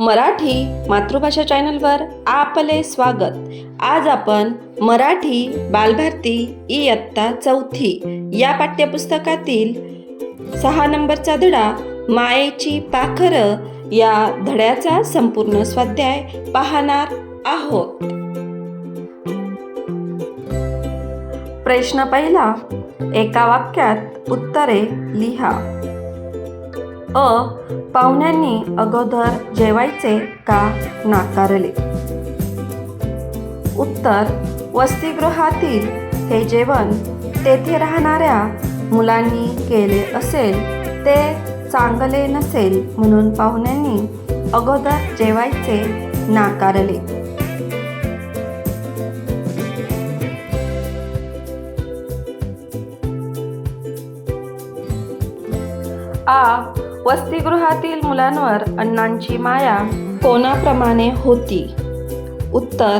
मराठी मातृभाषा चॅनलवर आपले स्वागत. आज आपण मराठी बालभारती इयत्ता चौथी या पाठ्यपुस्तकातील सहा नंबरचा धडा मायेची पाखर या धड्याचा संपूर्ण स्वाध्याय पाहणार आहोत. प्रश्न पहिला एका वाक्यात उत्तरे लिहा. अ पाहुण्यांनी अगोदर जेवायचे का नाकारले? उत्तर वसतिगृहातील हे जेवण तेथे राहणाऱ्या मुलांनी केले असेल ते चांगले नसेल म्हणून पाहुण्यांनी अगोदर जेवायचे नाकारले. आ वसतिगृहातील मुलांवर अण्णांची माया कोणाप्रमाणे होती? उत्तर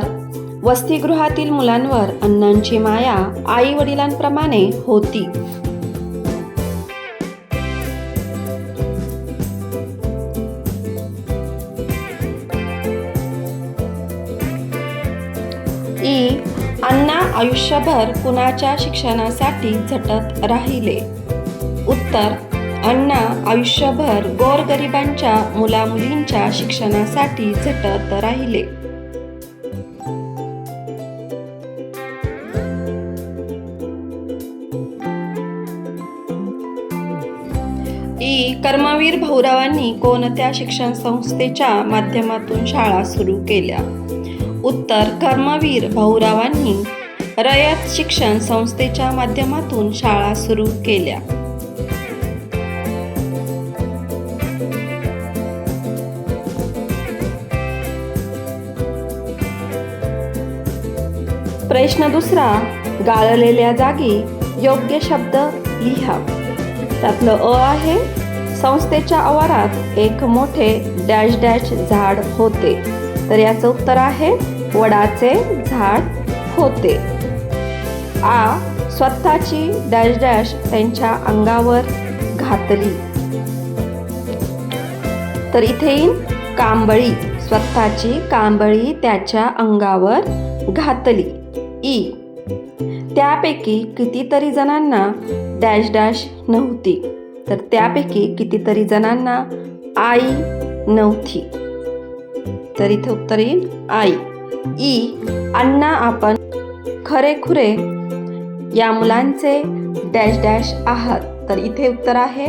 वसतिगृहातील मुलांवर अण्णांची माया आई वडिलांप्रमाणे होती. ई अण्णा आयुष्यभर कुणाच्या शिक्षणासाठी झटत राहिले? उत्तर अण्णा आयुष्यभर गोरगरिबांच्या मुलामुलींच्या शिक्षणासाठी झटत राहिले. ई कर्मवीर भाऊरावांनी कोणत्या शिक्षण संस्थेच्या माध्यमातून शाळा सुरू केल्या? उत्तर कर्मवीर भाऊरावांनी रयत शिक्षण संस्थेच्या माध्यमातून शाळा सुरू केल्या. प्रश्न दुसरा गाळलेल्या जागी योग्य शब्द लिहा. त्यातलं अ आहे संस्थेच्या आवारात एक मोठे डॅश डॅश झाड होते. तर याचं उत्तर आहे वडाचे झाड होते. आ स्वतःची डॅश डॅश त्यांच्या अंगावर घातली. तर इथे येईल कांबळी स्वतःची कांबळी त्याच्या अंगावर घातली. ई. त्यापैकी कितीतरी जणांना डॅश डॅश नव्हती. तर त्यापैकी कितीतरी जणांना आई नव्हती. तर इथे उत्तर येईल आई. ई. अण्णा आपण खरेखुरे या मुलांचे डॅश डॅश आहात. तर इथे उत्तर आहे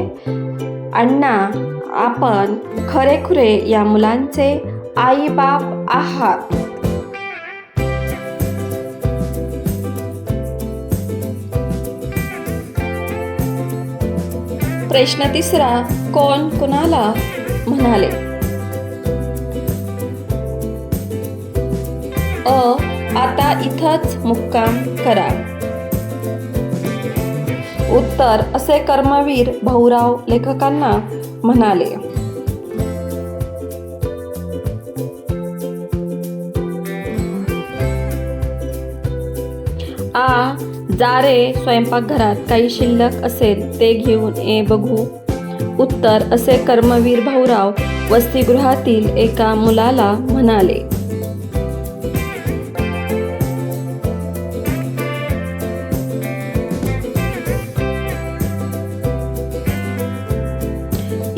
अण्णा आपण खरेखुरे या मुलांचे आई बाप आहात. प्रश्न तिसरा कोण कुणाला म्हणाले? अ आता इथंच मुक्काम करा. उत्तर असे कर्मवीर भाऊराव लेखकांना म्हणाले. जा रे स्वयंपाकघरात काही शिल्लक असेल ते घेऊन ये बघू. उत्तर असे कर्मवीर भाऊराव वसतिगृहातील एका मुलाला म्हणाले.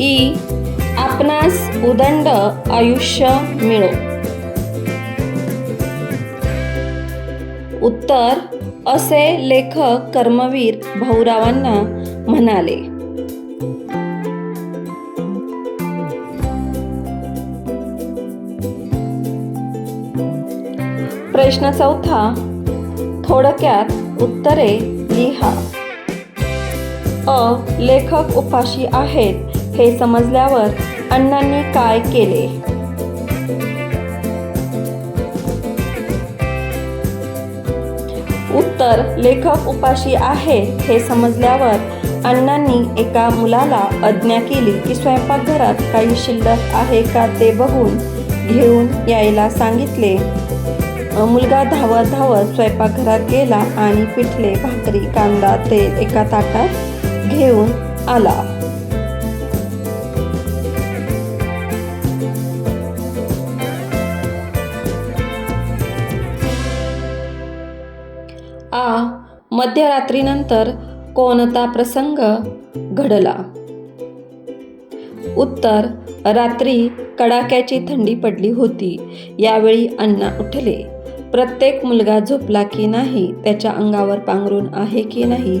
ई आपणास उदंड आयुष्य मिळो. उत्तर असे लेखक कर्मवीर भाऊरावांना म्हणाले. प्रश्न चौथा थोडक्यात उत्तरे लिहा. अ लेखक उपाशी आहेत हे समजल्यावर अण्णांनी काय केले? उत्तर लेखक उपाशी आहे हे समजल्यावर अण्णांनी एका मुलाला आज्ञा केली की स्वयंपाकघरात काही शिल्लक आहे का ते बघून घेऊन यायला सांगितले. मुलगा धावत धावत स्वयंपाकघरात गेला आणि पिठले भाकरी कांदा तेल एका ताटात घेऊन आला. आ मध्यरात्रीनंतर कोणता प्रसंग घडला? उत्तर रात्री कडाक्याची थंडी पडली होती. यावेळी अण्णा उठले. प्रत्येक मुलगा झोपला की नाही त्याच्या अंगावर पांघरून आहे की नाही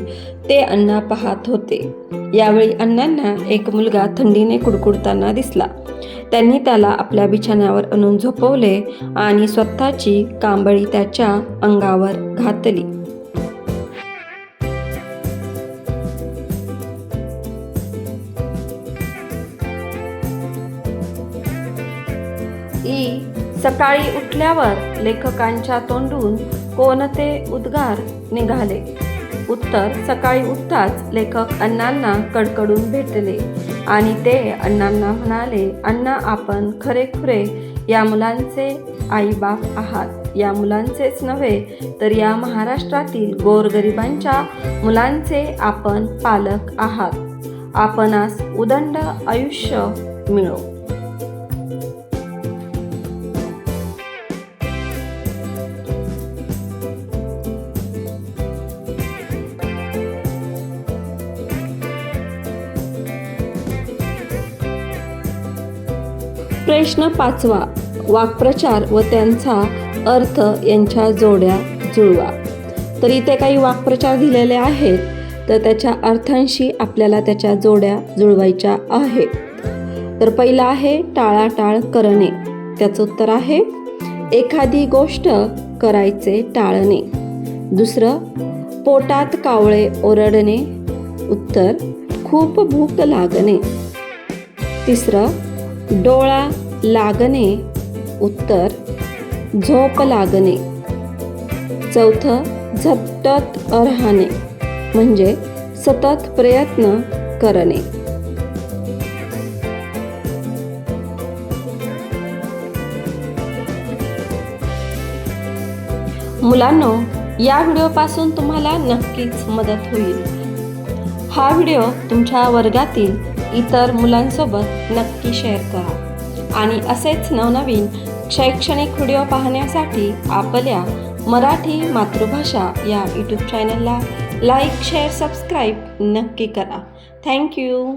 ते अण्णा पाहत होते. यावेळी अण्णांना एक मुलगा थंडीने कुडकुडताना दिसला. त्यांनी त्याला आपल्या बिछाण्यावर आणून झोपवले आणि स्वतःची कांबळी त्याच्या अंगावर घातली. सकाळी उठल्यावर लेखकांच्या तोंडून कोणते उद्गार निघाले? उत्तर सकाळी उठताच लेखक अण्णांना कडकडून भेटले आणि ते अण्णांना म्हणाले अण्णा आपण खरेखुरे या मुलांचे आईबाप आहात. या मुलांचेच नव्हे तर या महाराष्ट्रातील गोरगरिबांच्या मुलांचे आपण पालक आहात. आपणास उदंड आयुष्य मिळो. प्रश्न पाचवा. वाक्प्रचार व त्यांचा अर्थ यांच्या जोड्या जुळवा. तर इथे काही वाक्प्रचार दिलेले आहेत तर त्याच्या अर्थांशी आपल्याला त्याच्या जोड्या जुळवायच्या आहेत. तर पहिला आहे टाळाटाळ करणे. त्याचं उत्तर आहे एखादी गोष्ट करायचे टाळणे. दुसरं पोटात कावळे ओरडणे. उत्तर खूप भूक लागणे. तिसरं डोळा लागणे उत्तर झोप लागणे. चौथं झटत राहणे म्हणजे सतत प्रयत्न करणे. मुलांनो या व्हिडिओपासून तुम्हाला नक्कीच मदत होईल. हा व्हिडिओ तुमच्या वर्गातील इतर मुलांसोबत नक्की शेअर करा. आणि असेच नवनवीन शैक्षणिक व्हिडिओ पाहण्यासाठी आपल्या मराठी मातृभाषा या यूट्यूब चॅनलला लाईक शेअर सबस्क्राईब नक्की करा. थँक्यू